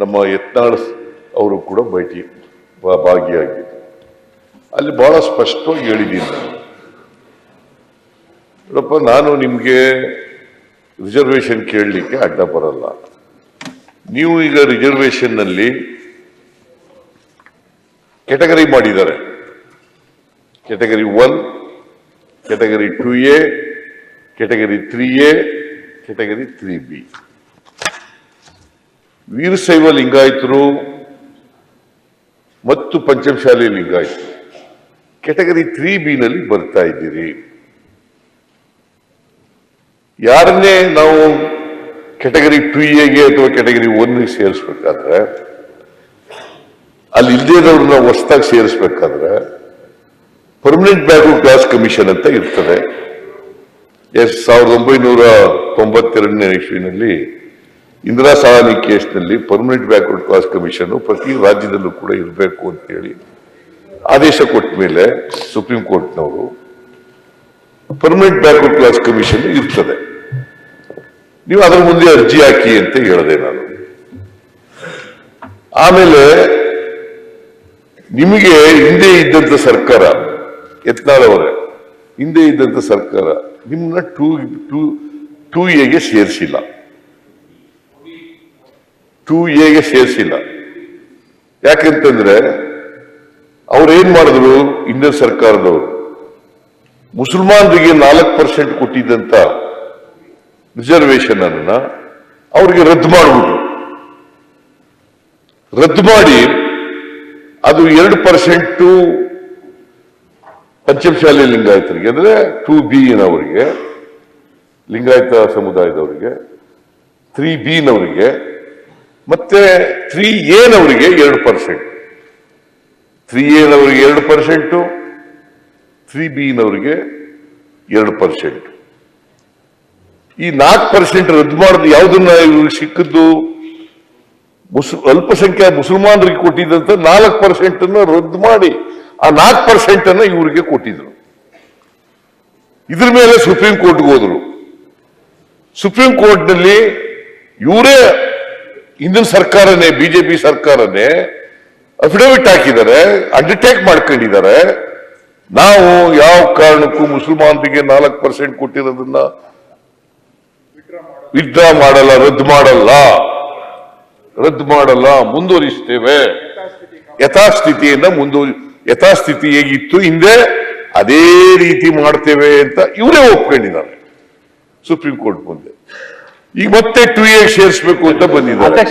ನಮ್ಮ ಯತ್ನಾಳ್ ಅವರು ಕೂಡ ಭೇಟಿ ಭಾಗಿಯಾಗಿದ್ದರು. ಅಲ್ಲಿ ಬಹಳ ಸ್ಪಷ್ಟವಾಗಿ ಹೇಳಿದ್ದೀನಿ ನಾನು. ನೋಡಪ್ಪ, ನಾನು ನಿಮಗೆ ರಿಸರ್ವೇಶನ್ ಕೇಳಲಿಕ್ಕೆ ಅಡ್ಡ ಬರಲ್ಲ. ನೀವು ಈಗ ರಿಸರ್ವೇಷನ್ನಲ್ಲಿ ಕೆಟಗರಿ ಮಾಡಿದ್ದಾರೆ. Category one category two A category three A category three B Veerashaiva ಲಿಂಗಾಯತರು ಮತ್ತು ಪಂಚಮಶಾಲಿ ಲಿಂಗಾಯತರು. ಕೆಟಗರಿ ತ್ರೀ ಬಿ ನಲ್ಲಿ ಬರ್ತಾ ಇದ್ದೀರಿ. ಯಾರನ್ನೇ ನಾವು ಕೆಟಗರಿ ಟು ಎಗೆ ಅಥವಾ ಕೆಟಗರಿ ಒನ್ಗೆ ಸೇರಿಸ್ಬೇಕಾದ್ರೆ, ಅಲ್ಲಿ ಇಲ್ಲದೇ ಇರೋರನ್ನ ಹೊಸದಾಗಿ ಸೇರಿಸ್ಬೇಕಾದ್ರೆ ಪರ್ಮನೆಂಟ್ ಬ್ಯಾಕ್ವರ್ಡ್ ಕ್ಲಾಸ್ ಕಮಿಷನ್ ಅಂತ ಇರ್ತದೆ. ಎಸ್, ಸಾವಿರದ ಒಂಬೈನೂರ ತೊಂಬತ್ತೆರಡನೇ ಇಸ್ವಿನಲ್ಲಿ ಇಂದಿರಾ ಸಹಾನಿ ಕೇಸ್ನಲ್ಲಿ ಪರ್ಮನೆಂಟ್ ಬ್ಯಾಕ್ವರ್ಡ್ ಕ್ಲಾಸ್ ಕಮಿಷನ್ ಪ್ರತಿ ರಾಜ್ಯದಲ್ಲೂ ಕೂಡ ಇರಬೇಕು ಅಂತ ಹೇಳಿ ಆದೇಶ ಕೊಟ್ಟ ಮೇಲೆ ಸುಪ್ರೀಂ ಕೋರ್ಟ್ನವರು ಪರ್ಮನೆಂಟ್ ಬ್ಯಾಕ್ವರ್ಡ್ ಕ್ಲಾಸ್ ಕಮಿಷನ್ ಇರ್ತದೆ. ನೀವು ಅದರ ಮುಂದೆ ಅರ್ಜಿ ಹಾಕಿ ಅಂತ ಹೇಳಿದೆ ನಾನು. ಆಮೇಲೆ ನಿಮಗೆ ಹಿಂದೆ ಇದ್ದಂತ ಸರ್ಕಾರ, ಯತ್ನಾಳ್ ಹಿಂದೆ ಇದ್ದಂತ ಸರ್ಕಾರ ನಿಮ್ಮನ್ನ ಟೂ ಟೂ ಟೂ ಎಗೆ ಸೇರಿಸಿಲ್ಲ. ಟೂ ಎಗೆ ಸೇರಿಸಿಲ್ಲ. ಯಾಕೆಂತಂದ್ರೆ ಅವ್ರೇನ್ ಮಾಡಿದ್ರು? ಇಂಡಿಯನ್ ಸರ್ಕಾರದವರು. ಮುಸಲ್ಮಾನರಿಗೆ ನಾಲ್ಕು ಪರ್ಸೆಂಟ್ ಕೊಟ್ಟಿದ್ದಂತ ರಿಸರ್ವೇಶನ್ ಅನ್ನ ಅವ್ರಿಗೆ ರದ್ದು ಮಾಡಿಬಿಟ್ರು. ರದ್ದು ಮಾಡಿ ಅದು ಎರಡು ಪರ್ಸೆಂಟ್ ಪಂಚಮಶಾಲಿ ಲಿಂಗಾಯತರಿಗೆ, ಅಂದ್ರೆ ಟೂ ಬಿ ನವರಿಗೆ, ಲಿಂಗಾಯತ ಸಮುದಾಯದವರಿಗೆ, ತ್ರೀ ಬಿ ನವರಿಗೆ ಮತ್ತೆ ತ್ರೀ ಏನವರಿಗೆ ಎರಡು ಪರ್ಸೆಂಟ್? ತ್ರೀ ಏನವರಿಗೆ ಎರಡು ಪರ್ಸೆಂಟು? ತ್ರೀ ಬಿನವರಿಗೆ ಎರಡು ಪರ್ಸೆಂಟ್. ಈ ನಾಲ್ಕು ಪರ್ಸೆಂಟ್ ರದ್ದು ಮಾಡಿದ್ ಯಾವುದನ್ನ ಇವ್ರಿಗೆ ಸಿಕ್ಕಿದ್ದು? ಅಲ್ಪಸಂಖ್ಯಾ ಮುಸಲ್ಮಾನರಿಗೆ ಕೊಟ್ಟಿದ್ದಂತ ನಾಲ್ಕು ಪರ್ಸೆಂಟ್ ಅನ್ನ ರದ್ದು ಮಾಡಿ ಆ ನಾಲ್ಕು ಪರ್ಸೆಂಟ್ ಅನ್ನ ಇವರಿಗೆ ಕೊಟ್ಟಿದ್ರು. ಇದ್ರ ಮೇಲೆ ಸುಪ್ರೀಂ ಕೋರ್ಟ್ಗೆ ಹೋದ್ರು. ಸುಪ್ರೀಂ ಕೋರ್ಟ್ನಲ್ಲಿ ಇವರೇ ಹಿಂದಿನ ಸರ್ಕಾರನೇ, ಬಿಜೆಪಿ ಸರ್ಕಾರನೇ ಅಫಿಡವಿಟ್ ಹಾಕಿದ್ದಾರೆ ಅಂಡರ್ಟೇಕ್ ಮಾಡ್ಕೊಂಡಿದ್ದಾರೆ. ನಾವು ಯಾವ ಕಾರಣಕ್ಕೂ ಮುಸಲ್ಮಾನರಿಗೆ ನಾಲ್ಕು ಪರ್ಸೆಂಟ್ ಕೊಟ್ಟಿರೋದನ್ನ ವಿಡ್ರಾ ಮಾಡಲ್ಲ, ರದ್ದು ಮಾಡಲ್ಲ. ರದ್ದು ಮಾಡಲ್ಲ, ಮುಂದುವರಿಸ್ತೇವೆ. ಯಥಾಸ್ಥಿತಿಯನ್ನ ಮುಂದುವರಿ ಯಥಾಸ್ಥಿತಿ ಹೇಗಿತ್ತು? ಹಿಂದೆ ಅದೇ ರೀತಿ ಮಾಡ್ತೇವೆ ಅಂತ ಇವರೇ ಒಪ್ಕೊಂಡಿದ್ದಾರೆ. ಸುಪ್ರೀಂ ಕೋರ್ಟ್ ಮುಂದೆ. ಈಗ ಮತ್ತೆ ಟು ಎ ಸೇರಿಸಬೇಕು ಅಂತ ಬಂದಿದ್ದಾರೆ.